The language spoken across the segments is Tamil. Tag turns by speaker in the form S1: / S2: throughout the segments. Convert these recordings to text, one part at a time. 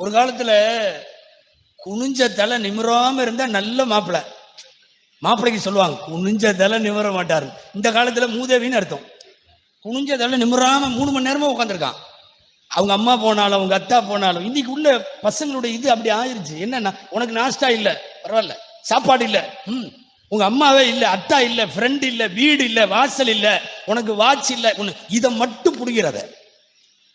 S1: ஒரு காலத்துல குனிஞ்ச தலை நிமிராம இருந்தா நல்ல மாப்பிள்ளை மாப்பிள்ளைக்கு சொல்லுவாங்க குனிஞ்ச தலை நிமிர மாட்டாரு. இந்த காலத்துல மூதேவின்னு அர்த்தம். குனிஞ்ச தலை நிமிராம மூணு மணி நேரமா உட்காந்துருக்கான் அவங்க அம்மா போனாலும் அவங்க அத்தா போனாலும் இன்னைக்கு உள்ள பசங்களுடைய இது அப்படி ஆயிருச்சு. என்னன்னா உனக்கு நாஸ்டா இல்ல. பரவாயில்ல. சாப்பாடு இல்ல. ம். உங்க அம்மாவே இல்ல. அத்தா இல்ல. ஃப்ரெண்ட் இல்ல. வீடு இல்ல. வாசல் இல்ல. உனக்கு வாட்ச் இல்ல. ஒன்று இதை மட்டும் பிடிக்கிறத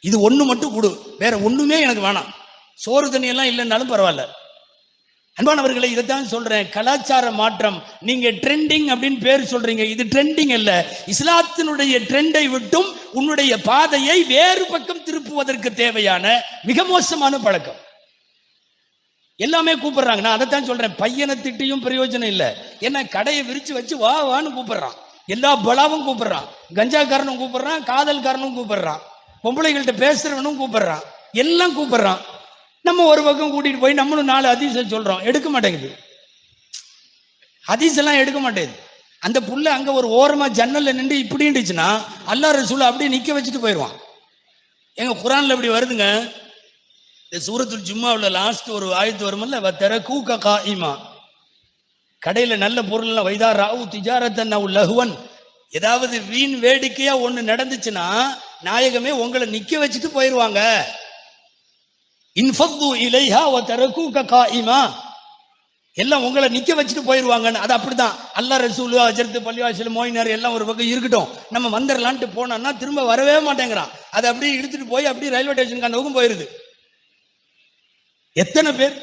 S1: இது ஒண்ணு மட்டும் கொடு வேற ஒண்ணுமே எனக்கு வேணாம். சோறு தண்ணி எல்லாம் இல்லைன்னாலும் பரவாயில்ல. அன்பானவர்களை இதைத்தான் சொல்றேன். கலாச்சார மாற்றம். நீங்க ட்ரெண்டிங் அப்படின்னு பேர் சொல்றீங்க. இது ட்ரெண்டிங் அல்ல. இஸ்லாத்தினுடைய ட்ரெண்டை விட்டும் உன்னுடைய பாதையை வேறு பக்கம் திருப்புவதற்கு தேவையான மிக மோசமான பழக்கம். எல்லாமே கூப்பிடுறாங்க. நான் அதைத்தான் சொல்றேன். பையனை திட்டியும் பிரயோஜனம் இல்லை. ஏன்னா கடையை விரிச்சு வச்சு வா வான்னு கூப்பிடுறான். எல்லா பலாவும் கூப்பிடுறான். கஞ்சாக்காரனும் கூப்பிடுறான். காதல்காரனும் கூப்பிடுறான். பொம்பளைகள்கிட்ட பேசுறவனும் கூப்பிடுறான். எல்லாம் கூப்பிடுறான். நம்ம ஒரு பக்கம் கூட்டிட்டு போய் நம்மளும் நாலு அதிசயம் சொல்றோம். எடுக்க மாட்டேங்குது. ஹதீஸ் எடுக்க மாட்டேங்குது. அந்த புள்ள அங்க ஒரு ஓரமா ஜன்னல்ல நின்று இப்படி இருந்துச்சுன்னா அல்லா ரசூல் அப்படியே நிக்க வச்சுட்டு போயிடுவான். எங்க குரான்ல இப்படி வருதுங்க? இந்த சூரத்துல் ஜும்மாவில் லாஸ்ட் ஒரு ஆயத்து வருமல்ல வத்தர கூக்க காயிமா. கடையில நல்ல பொருள் வைதா ராவு திஜாரத்தன் லகுவன் ஏதாவது வீண் வேடிக்கையா ஒண்ணு நடந்துச்சுன்னா நாயகமே உங்களை நிக்க வச்சுட்டு போயிடுவாங்க இன்ஃபத்து இலைஹா வ தரக்கூக காயிமா. எல்லாம் உங்களை நிக்க வச்சுட்டு போயிடுவாங்கன்னு அது அப்படிதான். அல்லா ரசூலு அஜர்த்து பள்ளிவாசல் மோயினார் எல்லாம் ஒரு பக்கம் இருக்கட்டும். நம்ம வந்துடலான்ட்டு போனோம்னா திரும்ப வரவே மாட்டேங்கிறான். அதை அப்படியே இழுத்துட்டு போய் அப்படியே ரயில்வே ஸ்டேஷனுக்கு அந்த பக்கம் போயிருது. எத்தனை பேர்?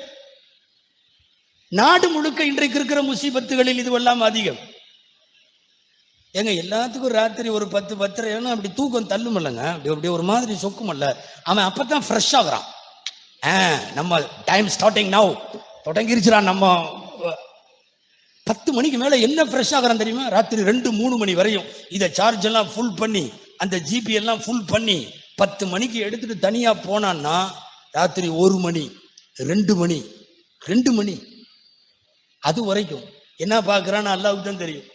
S1: நாடு முழுக்க இன்றைக்கு இருக்கிற முசீபத்துகளில் இதுவெல்லாம் அதிகம். ஏங்க எல்லாத்துக்கும் ராத்திரி ஒரு பத்து பத்தரை அப்படி தூக்கம் தள்ளுமில்லங்க அப்படி அப்படி ஒரு மாதிரி சொக்குமல்ல. அவன் அப்பதான் ஃப்ரெஷ் ஆகுறான். நம்ம டைம் ஸ்டார்டிங் நவ் தொடங்கிருச்சுடா நம்ம பத்து மணிக்கு மேல என்ன ஃப்ரெஷ் ஆகுறான் தெரியுமா? ராத்திரி ரெண்டு மூணு மணி வரையும். இதை சார்ஜ் எல்லாம் ஃபுல் பண்ணி அந்த ஜிபி எல்லாம் ஃபுல் பண்ணி பத்து மணிக்கு எடுத்துட்டு தனியா போனான்னா ராத்திரி ஒரு மணி ரெண்டு மணி ரெண்டு மணி. அது வரைக்கும். என்ன பார்க்குறான்னு அல்லாவுக்கு தான் தெரியும்.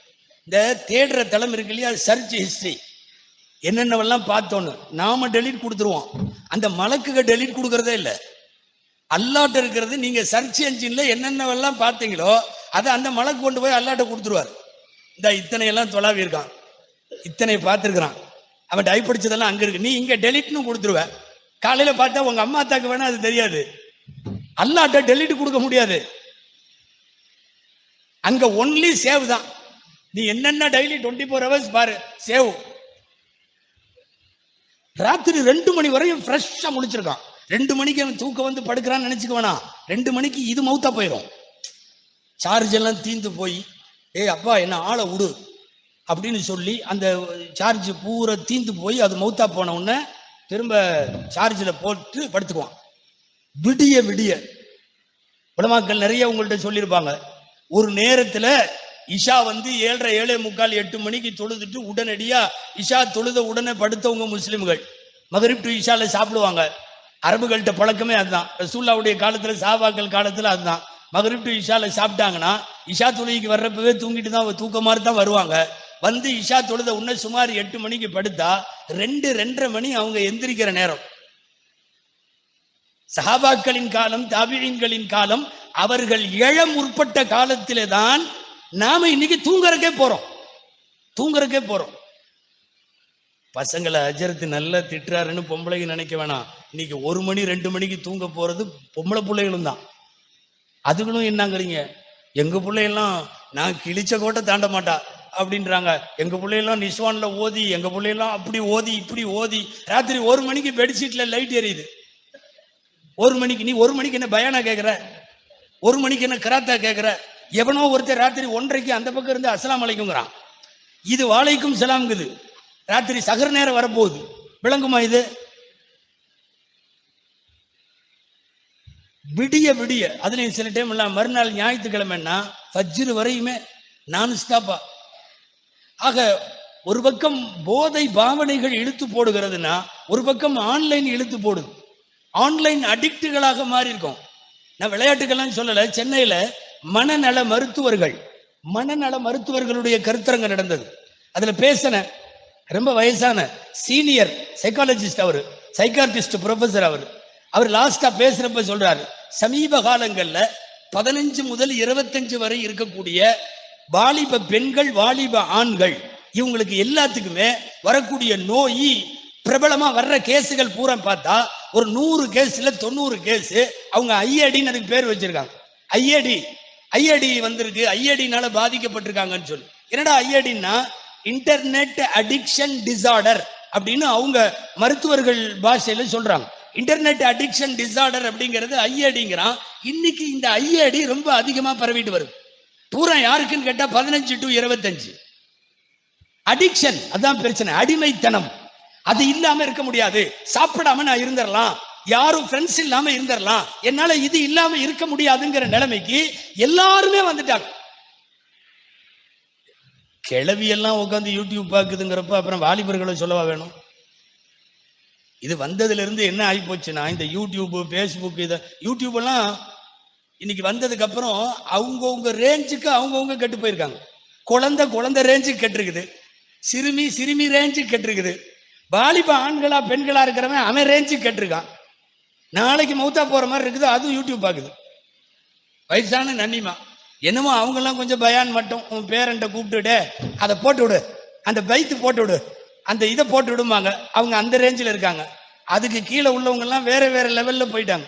S1: இந்த தேடுற தளம் இருக்கு இல்லையா? சர்ச் ஹிஸ்ட்ரி என்னென்னவெல்லாம் பார்த்தோன்னு நாம டெலிட் கொடுத்துருவோம். அந்த மலக்குக டெலிட் கொடுக்கறதே இல்லை. அல்லாட்ட இருக்கிறது நீங்க சர்ச் என்ஜின்ல என்னென்னவெல்லாம் பார்த்தீங்களோ அதை அந்த மலைக்கு கொண்டு போய் அல்லாட்ட கொடுத்துருவார். இந்த இத்தனை எல்லாம் தொலாவி இருக்கான் இத்தனை பார்த்துருக்கிறான். அவன் டைப் படிச்சதெல்லாம் அங்க இருக்கு. நீ இங்க டெலிட்னு கொடுத்துருவ. காலையில பார்த்தா உங்க அம்மா அத்தாக்கு வேணா அது தெரியாது. அல்லாட்ட டெலிட் கொடுக்க முடியாது. அங்க ஒன்லி சேவ் தான். நீ என்னென்ன டெய்லி டுவெண்ட்டி ஃபோர் ஹவர்ஸ் பாரு சேவ் ராத்திரி ரெண்டு மணி வரையும் ஃப்ரெஷ்ஷா முடிச்சிருக்கான் ரெண்டு மணிக்கு அவன் தூக்கம் வந்து படுக்கிறான்னு நினைச்சுக்க வேணாம் ரெண்டு மணிக்கு இது மவுத்தா போயிடும் சார்ஜ் எல்லாம் தீந்து போய் ஏய் அப்பா என்ன ஆளை விடு அப்படின்னு சொல்லி அந்த சார்ஜ் பூரா தீந்து போய் அது மவுத்தா போன உடனே திரும்ப சார்ஜில் போட்டு படுத்துக்குவான். விடிய விடிய. உலமாக்கள் நிறைய உங்கள்கிட்ட சொல்லியிருப்பாங்க. ஒரு நேரத்தில் இஷா வந்து ஏழரை ஏழே முக்கால் எட்டு மணிக்கு தொழுதுட்டு உடனடியாக இஷா தொழுத உடனே படுத்தவங்க முஸ்லீம்கள். மகரிப் டு இஷாவில் சாப்பிடுவாங்க. அரபுகள்கிட்ட பழக்கமே அதுதான். ரசூல்லாவுடைய காலத்துல சாபாக்கள் காலத்துல அதுதான். மகரிப் டு இஷால சாப்பிட்டாங்கன்னா இஷா தொழுகைக்கு வர்றப்பவே தூங்கிட்டு தான் தூக்க மாதிரி தான் வருவாங்க. வந்து இஷா தொழுத உன்ன சுமார் எட்டு மணிக்கு படுத்தா ரெண்டு ரெண்டரை மணி அவங்க எந்திரிக்கிற நேரம். சஹாபாக்களின் காலம் தாபிழின்களின் காலம் அவர்கள் எழ முற்பட்ட காலத்திலே தான் நாம இன்னைக்கு தூங்குறக்கே போறோம். தூங்குறக்கே போறோம். பசங்களை அஜரத்து நல்லா திட்டுறாருன்னு பொம்பளைங்க நினைக்க வேணாம். இன்னைக்கு ஒரு மணி ரெண்டு மணிக்கு தூங்க போறது பொம்பளை பிள்ளைகளும் தான். அதுகளும் என்னங்கிறீங்க? எங்க பிள்ளையெல்லாம் நான் கிழிச்ச கோட்டை தாண்ட மாட்டா அப்படின்றாங்க. எங்க பிள்ளையெல்லாம் நிஸ்வான்ல ஓதி எங்க பிள்ளையெல்லாம் அப்படி ஓதி இப்படி ஓதி ராத்திரி ஒரு மணிக்கு பெட்ஷீட்ல லைட் எரியுது. ஒரு மணிக்கு நீ ஒரு மணிக்கு என்ன பயானா கேட்குற ஒரு மணிக்கு என்ன கராத்தா கேட்குற எவனோ ஒருத்தர் ராத்திரி ஒன்றரைக்கு அந்த பக்கம் இருந்து அஸ்லாம் அலைக்குங்கிறான் இது வாழைக்கும் சலாம்ங்குது. ராத்திரி சகர் நேரம் வரப்போகுது. விளங்குமா இது? விடிய விடிய அதுலேயும் சில டைம் எல்லாம் மறுநாள் ஞாயிற்றுக்கிழமைன்னா ஃபஜ்ரு வரையுமே நான் ஸ்டாப்பா ஆக ஒரு பக்கம் போதை பாவனைகள் இழுத்து போடுகிறதுனா ஒரு பக்கம் ஆன்லைன் இழுத்து போடுது. ஆன்லைன் அடிக்ட்டுகளாக மாறி இருக்கோம் நான் விளையாட்டுக்கெல்லாம் சொல்லலை சென்னையில் மனநல மருத்துவர்கள் மனநல மருத்துவர்களுடைய கருத்தரங்கம் நடந்தது. அதில் பேசினேன். ரொம்ப வயசான சீனியர் சைக்காலஜிஸ்ட் அவர் சைக்கார்டிஸ்ட் ப்ரொஃபஸர் அவர். அவர் லாஸ்டா பேசுறப்ப சொல்றாரு சமீப காலங்கள்ல பதினஞ்சு முதல் இருபத்தஞ்சு வரை இருக்கக்கூடிய வாலிப பெண்கள் வாலிப ஆண்கள் இவங்களுக்கு எல்லாத்துக்குமே வரக்கூடிய நோய் பிரபலமா வர்ற கேஸுகள் பூரா பார்த்தா ஒரு நூறு கேஸ்ல தொண்ணூறு கேஸ் அவங்க ஐஏடின்னு அதுக்கு பேர் வச்சிருக்காங்க. ஐஏடி ஐஏடி வந்திருக்கு ஐஏடினால பாதிக்கப்பட்டிருக்காங்கன்னு சொல்லி. என்னடா ஐஏடின்னா இன்டர்நெட் அடிக்ஷன் டிசார்டர் அப்படின்னு அவங்க மருத்துவர்கள் பாஷையில சொல்றாங்க. இன்டர்நெட் அடிக்ஷன் டிசார்டர் அப்படிங்கிறது ஐஏடிங்கிறான் இன்னைக்கு இந்த ஐஏடி ரொம்ப அதிகமா பரவிட்டு வருது. பூரா யாருக்குன்னு கேட்டா பதினஞ்சு டு இருபத்தஞ்சு. அடிக்ஷன் அதான் பிரச்சனை. அடிமைத்தனம். அது இல்லாம இருக்க முடியாது. சாப்பிடாம நான் இருந்துடலாம் யாரும் ஃப்ரெண்ட்ஸ் இல்லாம இருந்துடலாம் என்னால இது இல்லாம இருக்க முடியாதுங்கிற நிலைமைக்கு எல்லாருமே வந்துட்டாங்க. கிளவி எல்லாம் உட்காந்து யூடியூப் பார்க்குதுங்கிறப்ப அப்புறம் வாலிபர்களை சொல்லவா வேணும்? இது வந்ததுலேருந்து என்ன ஆகிப்போச்சுன்னா இந்த யூடியூப்பு ஃபேஸ்புக் இதை யூடியூபெல்லாம் இன்னைக்கு வந்ததுக்கப்புறம் அவங்கவுங்க ரேஞ்சுக்கு அவங்கவுங்க கெட்டு போயிருக்காங்க. குழந்தை குழந்தை ரேஞ்சுக்கு கெட்டிருக்குது. சிறுமி சிறுமி ரேஞ்சுக்கு கெட்டிருக்குது. வாலிப ஆண்களா பெண்களா இருக்கிறவன் அவன் ரேஞ்சுக்கு கெட்டிருக்கான். நாளைக்கு மௌத்தா போற மாதிரி இருக்குது அதுவும் யூடியூப் பார்க்குது வயசான நன்னிமா. என்னமோ அவங்கெல்லாம் கொஞ்சம் பயான் மட்டும். உன் பேரண்ட கூப்பிட்டுடு. அதை போட்டு விடு அந்த பைத்து போட்டு விடு அந்த இதை போட்டு விடுமாங்க அவங்க அந்த ரேஞ்சில் இருக்காங்க. அதுக்கு கீழே உள்ளவங்கெல்லாம் வேற வேற லெவலில் போயிட்டாங்க.